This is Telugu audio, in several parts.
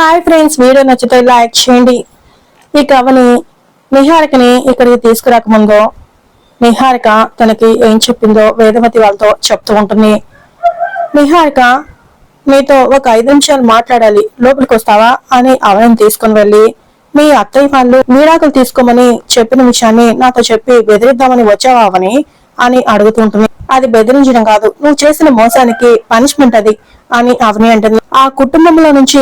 హాయ్ ఫ్రెండ్స్ వీడియో నచ్చితే లైక్ చేయండి. ఈ అవని నిహారికని ఇక్కడికి తీసుకురాకముందు నిహారిక తనకి ఏం చెప్పిందో వేదవతి వాళ్ళతో చెప్తూ ఉంటుంది. నిహారిక మీతో ఒక ఐదు నిమిషాలు మాట్లాడాలి లోపలికి వస్తావా అని అవని తీసుకుని వెళ్ళి మీ అత్తయ్య వాళ్ళు మీరాకులు తీసుకోమని చెప్పిన విషయాన్ని నాతో చెప్పి బెదిరిద్దామని వచ్చావా అవని? అని అడుగుతుంటుంది అది బెదిరించడం కాదు. నువ్వు చేసిన మోసానికి పనిష్మెంట్ అది అని అవని అంటుంది. ఆ కుటుంబంలో నుంచి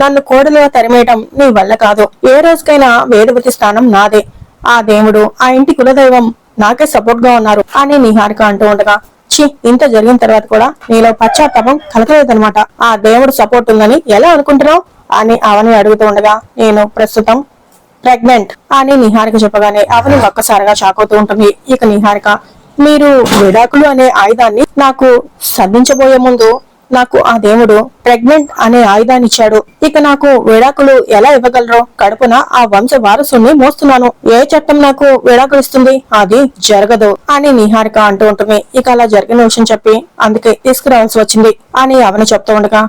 నన్ను కోడలుగా తరిమేయటం నీ వల్ల కాదు. ఏ రోజుకైనా వేదవతి స్థానం నాదే. ఆ దేవుడు ఆ ఇంటి కులదైవం నాకే సపోర్ట్గా ఉన్నారు అని నిహారిక అంటూ ఉండగా చి ఇంత జరిగిన తర్వాత కూడా నీలో పశ్చాత్తాపం కలగలేదనమాట ఆ దేవుడు సపోర్ట్ ఉందని ఎలా అనుకుంటున్నావు? అని అవని అడుగుతూ ఉండగా నేను ప్రస్తుతం ప్రెగ్నెంట్ అని నిహారిక చెప్పగానే అవని ఒక్కసారిగా షాక్ అవుతూ ఉంటుంది. ఇక నిహారిక మీరు విడాకులు అనే ఆయుధాన్ని నాకు సంధించబోయే ముందు నాకు ఆ దేవుడు ప్రెగ్నెంట్ అనే ఆయుధాన్ని ఇచ్చాడు. ఇక నాకు విడాకులు ఎలా ఇవ్వగలరో కడుపున ఆ వంశ వారసుని మోస్తున్నాను. ఏ చట్టం నాకు విడాకులు ఇస్తుంది? అది జరగదు అని నిహారిక అంటూ ఉంటుంది. ఇక అలా జరిగిన విషయం చెప్పి అందుకే తీసుకురావాల్సి వచ్చింది అని అవని చెప్తూ ఉండగా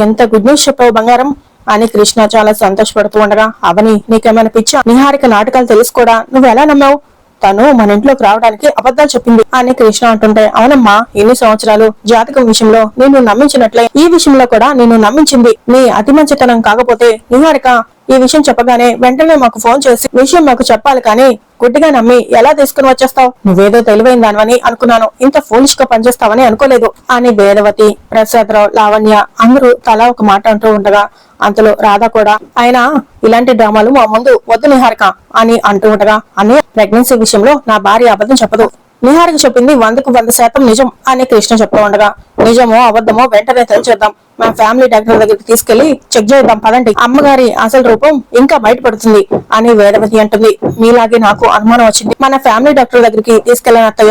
ఎంత గుడ్ న్యూస్ చెప్పావు బంగారం? అని కృష్ణ చాలా సంతోషపడుతూ ఉండగా అవని నీకేమైనా పిచ్చా? నిహారిక నాటకాలు తెలుసుకోడా నువ్వు ఎలా నమ్మావు? తను మన ఇంట్లోకి రావడానికి అబద్ధాలు చెప్పింది. అని కృష్ణ అంటుంటే అవునమ్మా ఎన్ని సంవత్సరాలు జాతకం విషయంలో నేను నమ్మించినట్లే. ఈ విషయంలో కూడా నేను నమ్మించింది నీ అతి మంచితనం కాకపోతే నిహారిక ఈ విషయం చెప్పగానే వెంటనే మాకు ఫోన్ చేసి విషయం మాకు చెప్పాలి కానీ గుడ్డిగా నమ్మి ఎలా తీసుకుని వచ్చేస్తావు? నువ్వేదో తెలివైన దానివని అనుకున్నాను. ఇంత ఫోలిష్గా పనిచేస్తావని అనుకోలేదు. అని వేదవతి ప్రసాదరావు లావణ్య అందరూ తలా ఒక మాట అంటూ ఉండగా అంతలో రాధ కూడా. ఆయన ఇలాంటి డ్రామాలు మా ముందు వద్దు నిహారిక అని అంటూ ఉండగా అన్నయ్య ప్రెగ్నెన్సీ విషయంలో నా భార్య అబద్ధం చెప్పదు. నిహారిక చెప్పింది వందకు వంద శాతం నిజం అని కృష్ణ చెప్తూ ఉండగా నిజమో అబద్ధమో వెంటనే తెలిచేద్దాం మా ఫ్యామిలీ డాక్టర్ దగ్గరికి తీసుకెళ్ళి చెక్ చేద్దాం పదండి. అమ్మగారి అసలు రూపం ఇంకా బయటపడుతుంది అని వేదవతి అంటుంది. మీలాగే నాకు అనుమానం వచ్చింది. మన ఫ్యామిలీ డాక్టర్ దగ్గరికి తీసుకెళ్ళని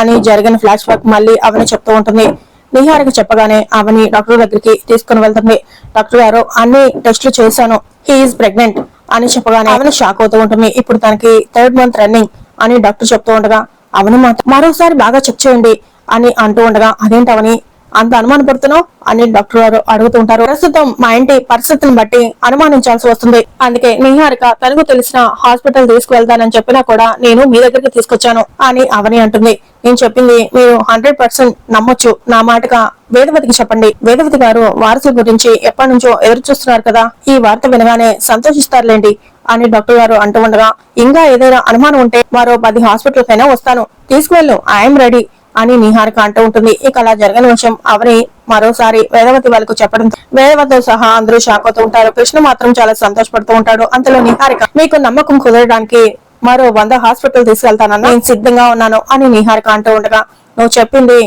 అని జరిగిన ఫ్లాష్ బ్యాక్ మళ్ళీ అవని చెప్తూ ఉంటుంది. నిహారిక చెప్పగానే అవని డాక్టర్ దగ్గరికి తీసుకుని వెళ్తుంది. డాక్టర్ గారు అన్ని టెస్టులు చేశాను. He is pregnant. అని చెప్పగానే ఆమెను షాక్ అవుతూ ఉంటుంది. ఇప్పుడు తనకి థర్డ్ మంత్ రన్నింగ్ అని డాక్టర్ చెప్తూ ఉండగా అవను మాత్రం మరోసారి బాగా చెక్ చేయండి అని అంటూ ఉండగా అదేంటవని అంత అనుమానపడుతున్నావు అని డాక్టర్ గారు అడుగుతూ ఉంటారు. ప్రస్తుతం మా ఇంటి పరిస్థితిని బట్టి అనుమానించాల్సి వస్తుంది. అందుకే నిహారిక తనకు తెలిసిన హాస్పిటల్ తీసుకువెళ్తానని చెప్పినా కూడా నేను మీ దగ్గరికి తీసుకొచ్చాను అని అవని అంటుంది. నేను చెప్పింది మీరు హండ్రెడ్ పర్సెంట్ నమ్మొచ్చు. నా మాటగా వేదవతికి చెప్పండి. వేదవతి గారు వారసుల గురించి ఎప్పటి నుంచో ఎదురు చూస్తున్నారు కదా. ఈ వార్త వినగానే సంతోషిస్తారులేండి అని డాక్టర్ గారు అంటూ ఉండగా ఇంకా ఏదైనా అనుమానం ఉంటే మరో పది హాస్పిటల్ కైనా వస్తాను. తీసుకువెళ్ళు. I'm ready. అని నిహారిక అంటూ ఉంటుంది. ఇక అలా జరగని విషయం అవని మరోసారి వేదవతి వాళ్ళకు చెప్పడం. వేదవతితో సహా అందరూ షాక్ అవుతూ ఉంటారు. కృష్ణ మాత్రం చాలా సంతోషపడుతూ ఉంటాడు. అంతలో నిహారిక మీకు నమ్మకం కుదరడానికి మరో వంద హాస్పిటల్ తీసుకెళ్తానన్నా నేను సిద్ధంగా ఉన్నాను అని నిహారిక అంటూ ఉండగా నువ్వు చెప్పింది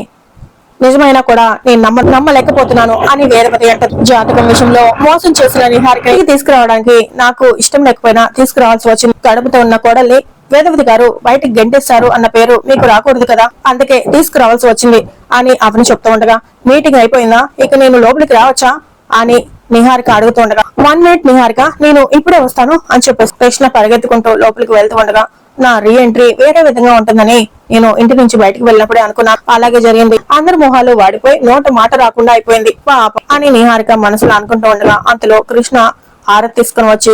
నిజమైనా కూడా నేను నమ్మ నమ్మలేకపోతున్నాను అని వేదవతి అంటే. జాతకం విషయంలో మోసం చేసిన నిహారికకి తీసుకురావడానికి నాకు ఇష్టం లేకపోయినా తీసుకురావాల్సి వచ్చింది. కడుపుతో ఉన్న కోడల్ని వేదవతి గారు బయటికి గెంటేస్తారు అన్న పేరు మీకు రాకూడదు కదా? అందుకే తీసుకురావాల్సి వచ్చింది. అని అవని చెప్తూ ఉండగా మీటింగ్ అయిపోయిందా? ఇక నేను లోపలికి రావచ్చా? అని నిహారిక అడుగుతూ ఉండగా వన్ మినిట్ నిహారిక నేను ఇప్పుడే వస్తాను అని చెప్పేసి కృష్ణ పరిగెత్తుకుంటూ లోపలికి వెళ్తూ ఉండగా నా రీ ఎంట్రీ వేరే విధంగా ఉంటుందని నేను ఇంటి నుంచి బయటకు వెళ్ళినప్పుడే అనుకున్నాను అలాగే జరిగింది. అందరి మొహాలు వాడిపోయి నోట మాట రాకుండా అయిపోయింది. పాప అని నిహారిక మనసులో అనుకుంటూ ఉండగా అంతలో కృష్ణ హారతి తీసుకుని వచ్చి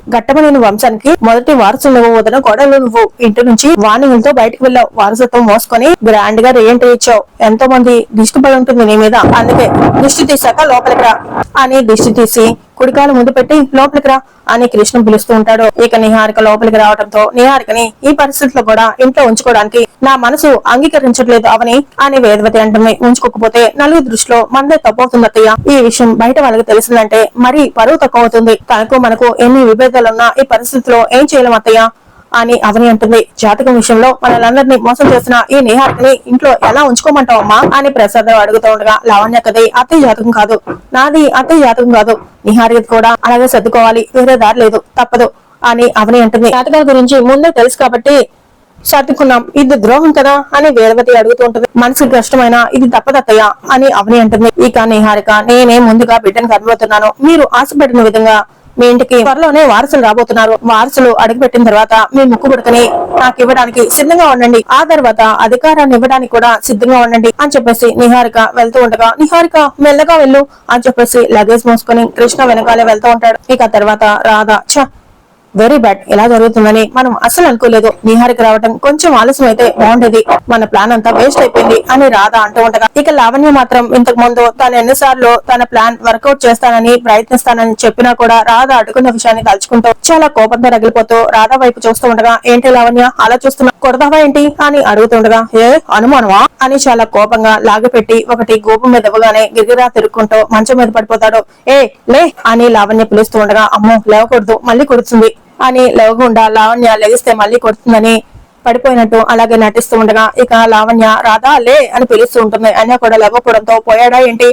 వంశానికి మొదటి వారసులు వదిన గొడవలు నువ్వు. ఇంటి నుంచి వాణిలతో బయటకు వెళ్ళావు. వారసత్వం మోసుకొని గ్రాండ్గా రీఎంట్రీ ఇచ్చావు. ఎంతో మంది దిష్టి పడి ఉంటుంది నీ మీద. అందుకే దిష్టి తీసాక లోపలికి రా అని దిష్టి తీసి కుడికాలు ముందు పెట్టి లోపలికి రా అని కృష్ణ పిలుస్తూ ఉంటాడు. ఇక నిహారిక లోపలికి రావడంతో నిహారికని ఈ పరిస్థితిలో కూడా ఇంట్లో ఉంచుకోవడానికి నా మనసు అంగీకరించట్లేదు అవని అని వేదవతి అంటుంది. ఉంచుకోకపోతే నలుగురు దృష్టిలో మనదే తప్పవుతుంది ఈ విషయం బయట వాళ్ళకి తెలిసిందంటే మరీ పరువు తక్కువ అవుతుంది తనకు మనకు ఎన్ని విభేదాలున్నా ఈ పరిస్థితిలో ఏం చేయలేం అత్తయ్య అని అవని అంటుంది. జాతకం విషయంలో మనలందరినీ మోసం చేసిన ఈ నిహారికని ఇంట్లో ఎలా ఉంచుకోమంటావమ్మా అని ప్రసాద్ అడుగుతూ ఉండగా లావణ్య కదే అత్తయ్య జాతకం కాదు. నాది అత్తయ్య జాతకం కాదు. నిహారిక కూడా అలాగే సర్దుకోవాలి. వేరే దారి లేదు. తప్పదు అని అవని అంటుంది. జాతకాల గురించి ముందే తెలుసు కాబట్టి సర్దుకున్నాం. ఇది ద్రోహం కదా అని వేదవతి అడుగుతూ ఉంటుంది. మనసుకి కష్టమైన ఇది తప్పదత్తయ్య అని అవని అంటుంది. ఇక నిహారిక నేనే ముందుగా బిడ్డను కనబోతున్నాను. మీరు ఆశపడిన విధంగా మీ ఇంటికి త్వరలోనే వారసులు రాబోతున్నారు. వారసులు అడుగుపెట్టిన తర్వాత మీ ముక్కు పుడకని నాకు ఇవ్వడానికి సిద్ధంగా ఉండండి. ఆ తర్వాత అధికారాన్ని ఇవ్వడానికి కూడా సిద్ధంగా ఉండండి అని చెప్పేసి నిహారిక వెళ్తూ ఉండగా నిహారిక మెల్లగా వెళ్ళు అని చెప్పేసి లగేజ్ మోసుకొని కృష్ణ వెనకాలే వెళ్తూ ఉంటాడు. ఇక తర్వాత రాధా చా వెరీ బ్యాడ్ ఇలా జరుగుతుందని మనం అసలు అనుకోలేదు. నిహారికి రావటం కొంచెం ఆలస్యం అయితే బాగుండేది. మన ప్లాన్ అంతా వేస్ట్ అయిపోయింది అని రాధ అంటూ ఉండగా ఇక లావణ్య మాత్రం ఇంతకు ముందు తను ఎన్నిసార్లు తన ప్లాన్ వర్కౌట్ చేస్తానని ప్రయత్నిస్తానని చెప్పినా కూడా రాధ అడుగున్న విషయాన్ని తలుచుకుంటూ చాలా కోపంతో రగిలిపోతూ రాధ వైపు చూస్తూ ఉండగా ఏంటి లావణ్య? అలా చూస్తున్నా కొడదావా ఏంటి? అని అడుగుతుండగా ఏ అనుమానమా? అని చాలా కోపంగా లాగపెట్టి ఒకటి గోపు మీద ఇవ్వగానే గిరిగిరా తిరుక్కుంటూ మంచం మీద పడిపోతాడు. ఏ లే అని లావణ్య పిలుస్తూ ఉండగా అమ్మో లేవకూడదు మళ్ళీ కుడుతుంది అని లేవకుండా లావణ్య లెగిస్తే మళ్ళీ కొడుతుందని పడిపోయినట్టు అలాగే నటిస్తూ ఉండగా ఇక లావణ్య రాధా లే అని పిలుస్తూ ఉంటుంది. అయినా కూడా లేవకపోవడంతో పోయాడా ఏంటి?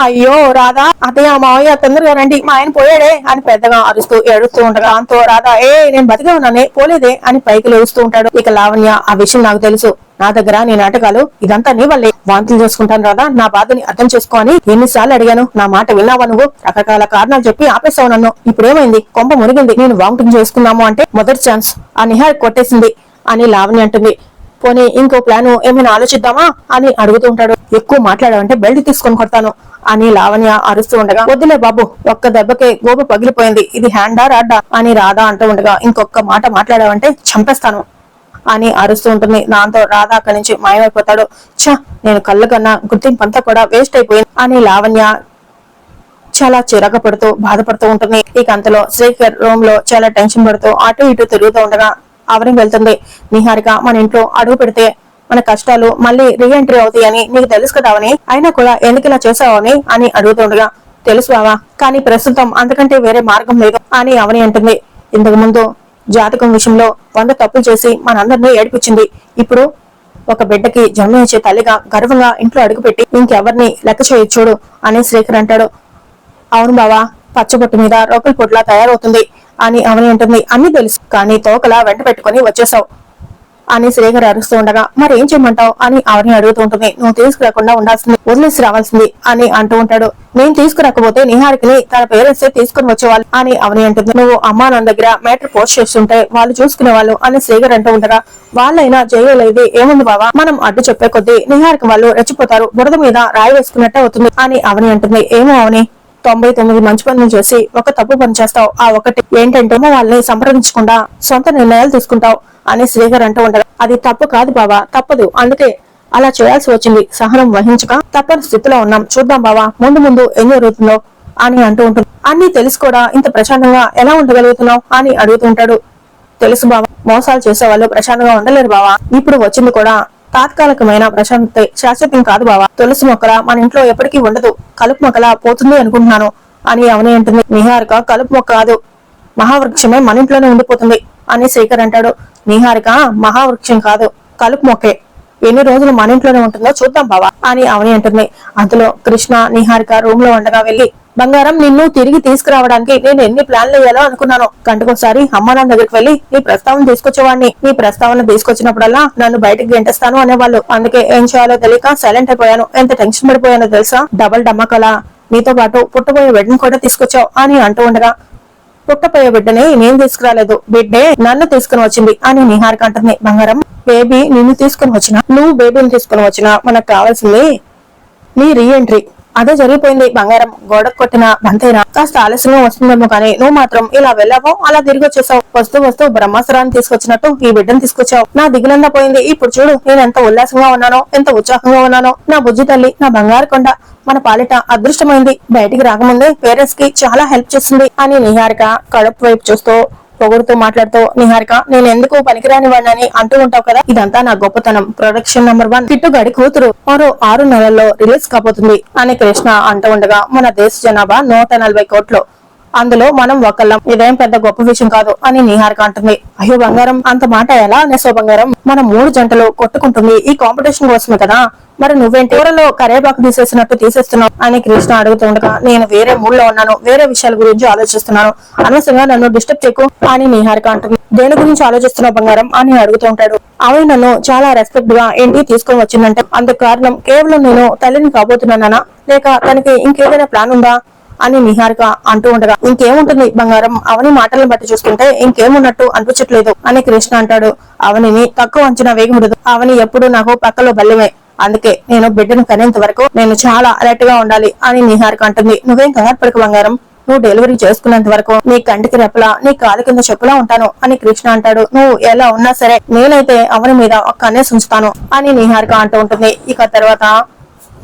అయ్యో రాధా అతయ్య మావయ్య తొందరగా రండి మా ఆయన పోయాడే అని పెద్దగా అరుస్తూ ఏడుస్తూ ఉండగా అంతో రాధా ఏ నేను బతికే ఉన్నానే పోలేదే అని పైకి లేస్తూ ఉంటాడు. ఇక లావణ్య ఆ విషయం నాకు తెలుసు నా దగ్గర నీ నాటకాలు ఇదంతా నీ వల్లే. వాంతులు చేసుకుంటాను రాదా నా బాధని అర్థం చేసుకోని ఎన్నిసార్లు అడిగాను. నా మాట విన్నావా నువ్వు? రకరకాల కారణాలు చెప్పి ఆపేసావు నన్ను. ఇప్పుడేమైంది? కొంప మునిగింది. నేను వామిటింగ్ చేసుకున్నాము అంటే మొదటి ఛాన్స్. ఆ నిహార్ కొట్టేసింది అని లావణి అంటుంది. పోనీ ఇంకో ప్లాన్ ఏమైనా ఆలోచిద్దామా అని అడుగుతూ ఉంటాడు. ఎక్కువ మాట్లాడావంటే బెల్ట్ తీసుకొని కొడతాను అని లావణ్య అరుస్తూ ఉండగా వద్దులే బాబు ఒక్క దెబ్బకే గోపు పగిలిపోయింది. ఇది హ్యాండా రాడ్డా అని రాధా అంటూ ఉండగా ఇంకొక మాట మాట్లాడావంటే చంపేస్తాను. అని అరుస్తూ ఉంటుంది. దాంతో రాధా అక్కడి నుంచి మాయమైపోతాడు. ఛ నేను కళ్ళు కన్నా గుర్తింపు అంతా కూడా వేస్ట్ అయిపోయింది అని లావణ్య చాలా చిరక పడుతూ బాధపడుతూ ఉంటుంది. ఇక అంతలో శ్రీకర్ రూమ్లో చాలా టెన్షన్ పడుతూ అటు ఇటు తిరుగుతూ ఉండగా అవని వెళ్తుంది. నిహారిక మన ఇంట్లో అడుగు పెడితే మన కష్టాలు మళ్ళీ రీఎంట్రీ అవుతాయని నీకు తెలుసు కదావని అయినా కూడా ఎందుకు ఇలా చేసావని అని అడుగుతుండగా తెలుసు బావా కానీ ప్రస్తుతం అంతకంటే వేరే మార్గం లేదు అని అవని అంటుంది. ఇంతకు ముందు జాతకం విషయంలో వంద తప్పులు చేసి మనందరినీ ఏడిపించింది. ఇప్పుడు ఒక బిడ్డకి జన్మనిచ్చే తల్లిగా గర్వంగా ఇంట్లో అడుగుపెట్టి ఇంకెవరిని లెక్క చేయొచ్చుడు అని శ్రీకర్ అంటాడు. అవును బావా పచ్చబొట్టు మీద రోకల్ పొట్లా తయారవుతుంది అని అవని అంటుంది. అన్ని తెలుసు కానీ తోకలా వెంట పెట్టుకుని వచ్చేసావు అని శ్రీకర్ అరుస్తూ ఉండగా మరి ఏం చేయమంటావు? అని అవని అడుగుతూ ఉంటుంది. నువ్వు తీసుకురాకుండా ఉండాల్సింది వదిలేసి రావాల్సింది అని అంటూ ఉంటాడు. నేను తీసుకురాకపోతే నిహారికని తన పేరెంట్స్ తీసుకుని వచ్చేవాళ్ళు అని అవని అంటుంది. నువ్వు అమ్మా నాన్న దగ్గర మ్యాటర్ పోస్ట్ చేస్తుంటే వాళ్ళు చూసుకునే వాళ్ళు అని శ్రీకర్ అంటూ ఉండగా వాళ్ళైనా చేయలేదు ఏముంది బావా? మనం అడ్డు చెప్పే కొద్దీ నిహారిక వాళ్ళు రెచ్చిపోతారు బురద మీద రాయి వేసుకున్నట్టే అవుతుంది అని అవని అంటుంది. ఏమో అవని తొంభై తొమ్మిది మంచి పనులు చేసి ఒక తప్పు పని చేస్తావు ఆ ఒకటి ఏంటంటే వాళ్ళని సంప్రదించకుండా సొంత నిర్ణయాలు తీసుకుంటావు అని శ్రీకర్ అంటూ ఉంటారు అది తప్పు కాదు బావా తప్పదు. అందుకే అలా చేయాల్సి వచ్చింది. సహనం వహించక తప్పని స్థితిలో ఉన్నాం. చూద్దాం బావా ముందు ముందు ఏం జరుగుతుందో అని అంటూ ఉంటుంది. అన్ని తెలిసి కూడా ఇంత ప్రశాంతంగా ఎలా ఉండగలుగుతున్నావు అని అడుగుతుంటాడు తెలుసు బావా మోసాలు చేసే వాళ్ళు ప్రశాంతంగా ఉండలేరు బావా. ఇప్పుడు వచ్చింది కూడా తాత్కాలికమైన ప్రశాంతతే శాశ్వతం కాదు బావా. తులసి మొక్కల మన ఇంట్లో ఎప్పటికీ ఉండదు. కలుపు మొక్కల పోతుంది అనుకుంటున్నాను. అని అవనే అంటుంది. నిహారిక కలుపు మొక్క కాదు. మహావృక్షమే మన ఇంట్లోనే ఉండిపోతుంది. అని శేఖర్ అంటాడు. నిహారిక మహావృక్షం కాదు. కలుపు మొక్కే. ఎన్ని రోజులు మన ఇంట్లోనే ఉంటుందో చూద్దాం బావా అని అవని అంటుంది. అందులో కృష్ణ నిహారిక రూమ్లో ఉండగా వెళ్ళి బంగారం నిన్ను తిరిగి తీసుకురావడానికి నేను ఎన్ని ప్లాన్లు వేయాలో అనుకున్నాను. గంటకోసారి అమ్మ నాన్న దగ్గరికి వెళ్ళి నీ ప్రస్తావన తీసుకొచ్చేవాడిని. నీ ప్రస్తావన తీసుకొచ్చినప్పుడల్లా నన్ను బయటకు గెంటేస్తాను అనేవాళ్ళు. అందుకే ఏం చేయాలో తెలియక సైలెంట్ అయిపోయాను. ఎంత టెన్షన్ పడిపోయానో తెలుసా? డబల్ డమ్మకలా నీతో పాటు పుట్టబోయే బిడ్డను కూడా తీసుకొచ్చావు అని అంటూ ఉండగా పుట్టపోయే బిడ్డని నేను తీసుకురాలేదు. బిడ్డే నన్ను తీసుకుని వచ్చింది అని నిహారిక అంటుంది. బంగారం బేబీ నిన్ను తీసుకుని వచ్చిన నువ్వు బేబీని తీసుకుని వచ్చిన మనకు కావాల్సింది నీ రీఎంట్రీ అదే జరిగిపోయింది. బంగారం గోడకు కొట్టిన బంతైనా. కాస్త ఆలస్యంగా వస్తుందేమో కానీ నువ్వు మాత్రం ఇలా వెళ్ళావో అలా తిరిగి వచ్చేసావు. వస్తూ వస్తూ బ్రహ్మాస్త్రాన్ని తీసుకొచ్చినట్టు ఈ బిడ్డను తీసుకొచ్చావు. నా దిగులందా పోయింది. ఇప్పుడు చూడు నేను ఎంత ఉల్లాసంగా ఉన్నానో ఎంత ఉత్సాహంగా ఉన్నానో. నా బుజ్జి తల్లి నా బంగారు కొండ మన పాలిట అదృష్టమైంది. బయటికి రాకముందే పేరెంట్స్కి చాలా హెల్ప్ చేస్తుంది అని నిహారిక కడుపు వైపు చూస్తూ పొగుడుతూ మాట్లాడుతూ నిహారిక నేను ఎందుకు పనికిరాని వాడినని అంటూ ఉంటావు కదా? ఇదంతా నా గొప్పతనం. Production number one. కిట్టుగాడి కూతురు. మరో ఆరు నెలల్లో రిలీజ్ కాబోతుంది. అని కృష్ణ అంటూ ఉండగా మన దేశ జనాభా నూట నలభై కోట్లు. అందులో మనం ఒకళ్ళం. ఇదేం పెద్ద గొప్ప విషయం కాదు అని నిహారిక అంటుంది. అయ్యో బంగారం అంత మాట ఎలా అనేసో బంగారం మన మూడు జంటలు కొట్టుకుంటుంది. ఈ కాంపిటీషన్ కోసమే కదా? మరి నువ్వేంటి కూరలో కరేపాకు తీసేసినట్టు తీసేస్తున్నావు అని కృష్ణ అడుగుతుండగా నేను వేరే మూడ్లో ఉన్నాను. వేరే విషయాల గురించి ఆలోచిస్తున్నాను. అనవసరంగా నన్ను డిస్టర్బ్ చేయకు అని నిహారిక అంటుంది. దేని గురించి ఆలోచిస్తున్నావు బంగారం అని అడుగుతుంటాడు ఆమె నన్ను చాలా రెస్పెక్ట్గా ఏంటి తీసుకొని వచ్చిందంటే అందుకు కారణం కేవలం నేను తల్లిని కాబోతున్నానా లేక తనకి ఇంకేదైనా ప్లాన్ ఉందా? అని నిహారిక అంటూ ఉండగా ఇంకేముంటుంది బంగారం? అవని మాటలను బట్టి చూసుకుంటే ఇంకేమున్నట్టు అనిపించట్లేదు అని కృష్ణ అంటాడు. అవనిని తక్కువ అంచనా వేయకూడదు. అవని ఎప్పుడు నాకు పక్కలో బల్లిమే. అందుకే నేను బిడ్డను కనేంత వరకు నేను చాలా అలర్ట్గా ఉండాలి అని నిహారిక అంటుంది. నువ్వేం కంగారు పడకు బంగారం. నువ్వు డెలివరీ చేసుకున్నంత వరకు నీ కంటికి రెప్పలా నీ కాలు కింద చెప్పులా ఉంటాను అని కృష్ణ అంటాడు. నువ్వు ఎలా ఉన్నా సరే నేనైతే అవని మీద ఒక్క కన్నేసి ఉంచుతాను అని నిహారిక అంటూ ఉంటుంది. ఇక తర్వాత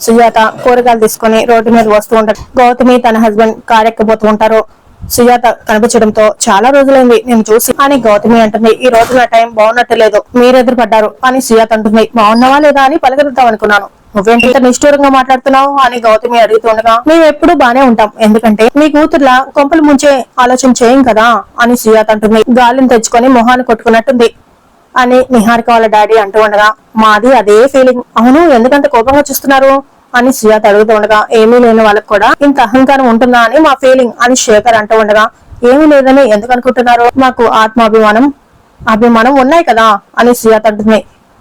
సుజాత కూరగాయలు తీసుకొని రోడ్డు మీద వస్తూ ఉంటారు. గౌతమి తన హస్బెండ్ కార్ ఎక్కబోతూ ఉంటారు. సుజాత కనిపించడంతో చాలా రోజులైంది నేను చూసి. అని గౌతమి అంటుంది. ఈ రోజు నా టైం బాగున్నట్టు లేదు. మీరు ఎదురుపడ్డారు అని సుజాత అంటుంది. బాగున్నావా లేదా అని పలకరిద్దాం అనుకున్నాను. నువ్వేంటి ఇంత నిష్ఠూరంగా మాట్లాడుతున్నావు అని గౌతమి అడుగుతుండగా మేము ఎప్పుడు బానే ఉంటాం. ఎందుకంటే మీ కూతుర్లా కొంపలు ముంచే ఆలోచన చేయం కదా అని సుజాత అంటుంది. గాలిని తెచ్చుకొని మొహాన్ని కొట్టుకున్నట్టుంది. అని నిహారిక వాళ్ళ డాడీ అంటూ ఉండగా మాది అదే ఫీలింగ్ అవును ఎందుకంత కోపంగా చూస్తున్నారు? అని సుజాత అడుగుతూ ఉండగా ఏమీ లేని వాళ్ళకి కూడా ఇంత అహంకారం ఉంటుందా అని మా ఫీలింగ్ అని శేఖర్ అంటూ ఉండగా ఏమీ లేదని ఎందుకు అనుకుంటున్నారు? మాకు ఆత్మాభిమానం అభిమానం ఉన్నాయి కదా అని సుజాత అంటుంది.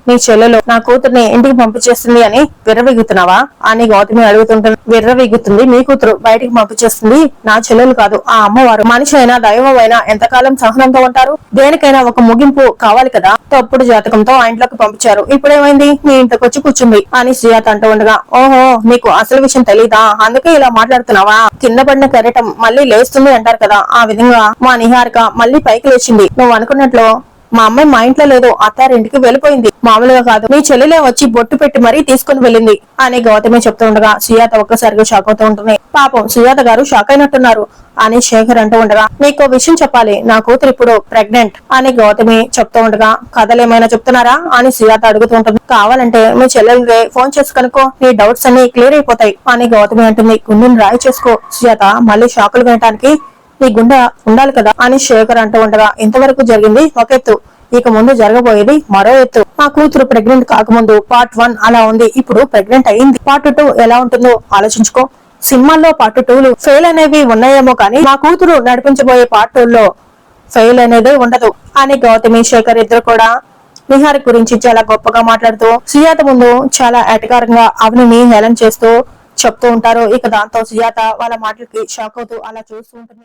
నీ చెల్లెలు నా కూతుర్ని ఇంటికి పంపించేస్తుంది అని విర్రవిగుతున్నావా? అని గౌతమి అడుగుతుంటుంది విర్రవిగుతుంది. మీ కూతురు బయటికి పంపించేస్తుంది. నా చెల్లెలు కాదు ఆ అమ్మవారు. మనిషి అయినా దైవం అయినా ఎంతకాలం సహనంతో ఉంటారు? దేనికైనా ఒక ముగింపు కావాలి కదా. తప్పుడు జాతకంతో ఆ ఇంట్లోకి పంపించారు. ఇప్పుడేమైంది? నీ మీ వచ్చి కూర్చుంది అని సుజాత అంటూ ఉండగా ఓహో నీకు అసలు విషయం తెలీదా? అందుకే ఇలా మాట్లాడుతున్నావా? కింద పడిన కెరటం మళ్ళీ లేస్తుంది అంటారు కదా. ఆ విధంగా మా నిహారిక మళ్ళీ పైకి లేచింది. నువ్వు అనుకున్నట్లు మా అమ్మాయి మా ఇంట్లో లేదు అత్తారింటికి వెళ్ళిపోయింది. మామూలుగా కాదు. మీ చెల్లెలే వచ్చి బొట్టు పెట్టి మరీ తీసుకుని వెళ్ళింది. అని గౌతమి చెప్తూ ఉండగా సుజాత ఒక్కసారిగా షాక్ అవుతూ ఉంటుంది. పాపం సుజాత గారు షాక్ అయినట్టున్నారు అని శేఖర్ అంటూ ఉండగా నీకు విషయం చెప్పాలి. నా కూతురు ఇప్పుడు ప్రెగ్నెంట్ అని గౌతమి చెప్తూ ఉండగా కథలు ఏమైనా చెప్తున్నారా? అని సుజాత అడుగుతూ ఉంటుంది. కావాలంటే మీ చెల్లెలకి ఫోన్ చేసి కనుకో నీ డౌట్స్ అన్ని క్లియర్ అయిపోతాయి. అని గౌతమి అంటుంది. గుండెని రాయి చేసుకో. సుజాత మళ్ళీ షాకులు వినటానికి నీ గుండె ఉండాలి కదా అని శేఖర్ అంటూ ఉండగా ఇంతవరకు జరిగింది ఒక ఎత్తు. ఇక ముందు జరగబోయేది మరో ఎత్తు. మా కూతురు ప్రెగ్నెంట్ కాకముందు పార్ట్ వన్ అలా ఉంది. ఇప్పుడు ప్రెగ్నెంట్ అయింది. పార్ట్ టూ ఎలా ఉంటుందో ఆలోచించుకో. సినిమాల్లో పార్ట్ టూలు ఫెయిల్ అనేవి ఉన్నాయేమో కానీ మా కూతురు నడిపించబోయే పార్ట్ టూ ఫెయిల్ అనేది ఉండదు. అని గౌతమి శేఖర్ ఇద్దరు కూడా నిహారి గురించి చాలా గొప్పగా మాట్లాడుతూ సుజాత ముందు చాలా ఎటకారంగా అవనిని హేళన చేస్తూ చెప్తూ ఉంటారు. ఇక దాంతో సుజాత వాళ్ళ మాటలకి షాక్ అవుతూ అలా చూస్తూ ఉంటుంది.